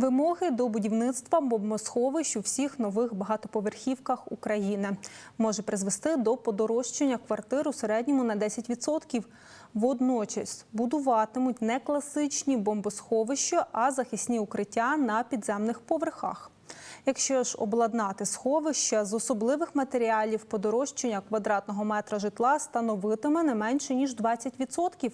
Вимоги до будівництва бомбосховищ у всіх нових багатоповерхівках України може призвести до подорожчання квартир у середньому на 10%. Водночас будуватимуть не класичні бомбосховища, а захисні укриття на підземних поверхах. Якщо ж обладнати сховища з особливих матеріалів, подорожчання квадратного метра житла становитиме не менше ніж 20%.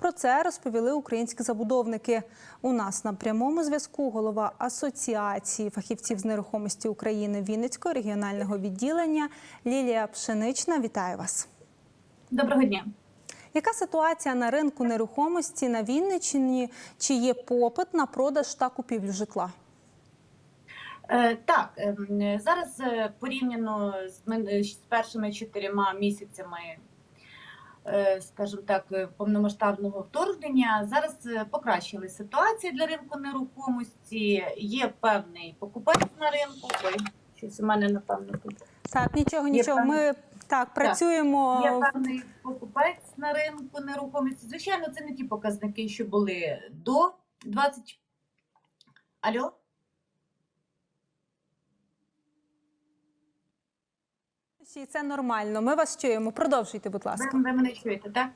Про це розповіли українські забудовники. У нас на прямому зв'язку голова Асоціації фахівців з нерухомості України Вінницького регіонального відділення Лілія Пшенична. Вітаю вас. Доброго дня. Яка ситуація на ринку нерухомості на Вінниччині? Чи є попит на продаж та купівлю житла? Е, Так, ем, зараз е, порівняно з першими чотирма місяцями, скажімо так, е, повномасштабного вторгнення, зараз е, покращила ситуація для ринку нерухомості. Є певний покупець на ринку. Ой, щось у мене напевно тут. Так, нічого, нічого. Ми так працюємо. Є певний покупець на ринку нерухомості. Звичайно, це не ті показники, що були до 20... Алло? І це нормально. Ми вас чуємо. Продовжуйте, будь ласка. Ви, мене чуєте, так?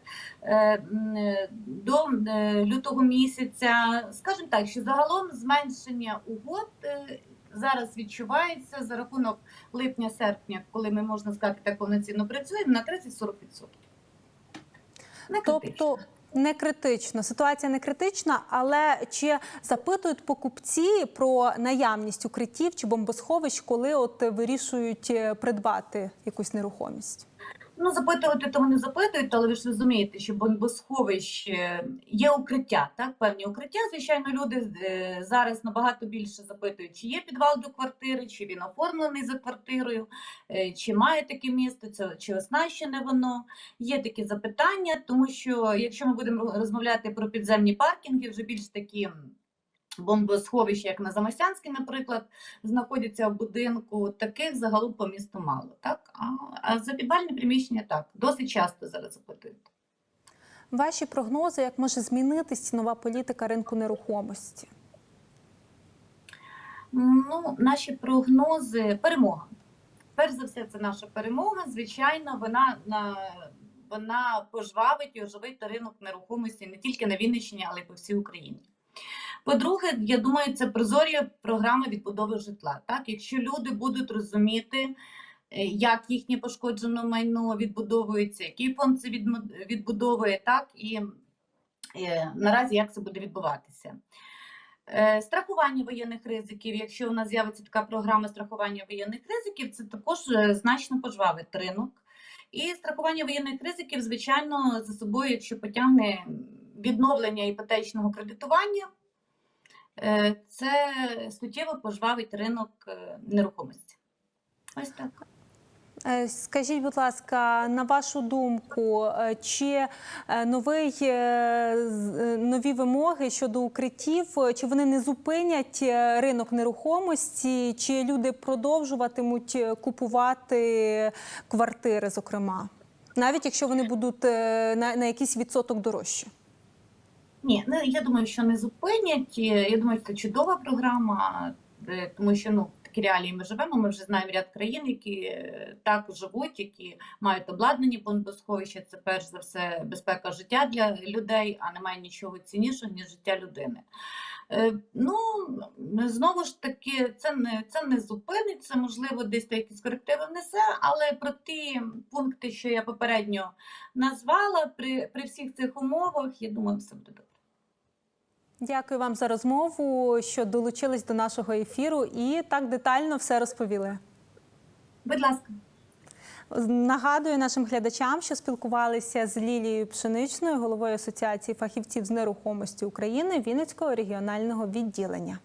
Е, е, До е, лютого місяця, скажімо так, що загалом зменшення угод зараз відчувається за рахунок липня-серпня, коли ми, можна сказати, так повноцінно працюємо, на 30-40%. Не критично. Тобто не критично. Ситуація не критична, але чи запитують покупці про наявність укриттів чи бомбосховищ, коли от вирішують е, придбати якусь нерухомість? Ну, запитувати того не запитують, але ви ж розумієте, що бомбосховищ є укриття, так, певні укриття. Звичайно, люди е, зараз набагато більше запитують, чи є підвал до квартири, чи він оформлений за квартирою, е, чи має таке це- чи оснащене воно. Є такі запитання, тому що якщо ми будемо розмовляти про підземні паркінги, вже більш такі. Бомбосховища, як на Замостянській, наприклад, знаходяться в будинку. Таких загалом по місту мало. Так? А, а приміщення так, досить часто зараз запитують. Ваші прогнози, як може змінитись нова політика ринку нерухомості? Ну, наші прогнози перемога. Перш за все, це наша перемога. Звичайно, вона на вона пожвавить і оживить ринок нерухомості не тільки на Вінниччині, але й по всій Україні. По-друге, я думаю, це прозорі програми відбудови житла. Так, якщо люди будуть розуміти, е, як їхнє пошкоджене майно відбудовується, який фонд це відбудовує, так і е, наразі як це буде відбуватися. Е, Страхування воєнних ризиків. Якщо у нас з'явиться така програма страхування воєнних ризиків, це також значно пожвавить ринок. І страхування воєнних ризиків, звичайно, за собою, якщо потягне відновлення іпотечного кредитування, це суттєво пожвавить ринок е, нерухомості. Ось так. Е, Скажіть, будь ласка, на вашу думку, е, чи е, новий, е, е, нові вимоги щодо укриттів, е, чи вони не зупинять е, ринок нерухомості, чи люди продовжуватимуть е, купувати квартири, зокрема, навіть якщо вони будуть е, на, на якийсь відсоток дорожчі? Ні, ну я думаю, що не зупинять. Я думаю, це чудова програма, е, тому що ну такі реалії ми живемо. Ми вже знаємо ряд країн, які е, так живуть, які мають обладнані бомбосховища. Це перш за все безпека життя для людей, а немає нічого ціннішого ніж життя людини. Е, Ну знову ж таки, це не це не зупинить, це можливо десь якісь корективи внесе, але про ті пункти, що я попередньо назвала, при, при всіх цих умовах, я думаю, все буде добре. Дякую вам за розмову, що долучились до нашого ефіру і так детально все розповіли. Будь ласка. Нагадую нашим глядачам, що спілкувалися з Лілією Пшеничною, головою Асоціації фахівців з нерухомості України Вінницького регіонального відділення.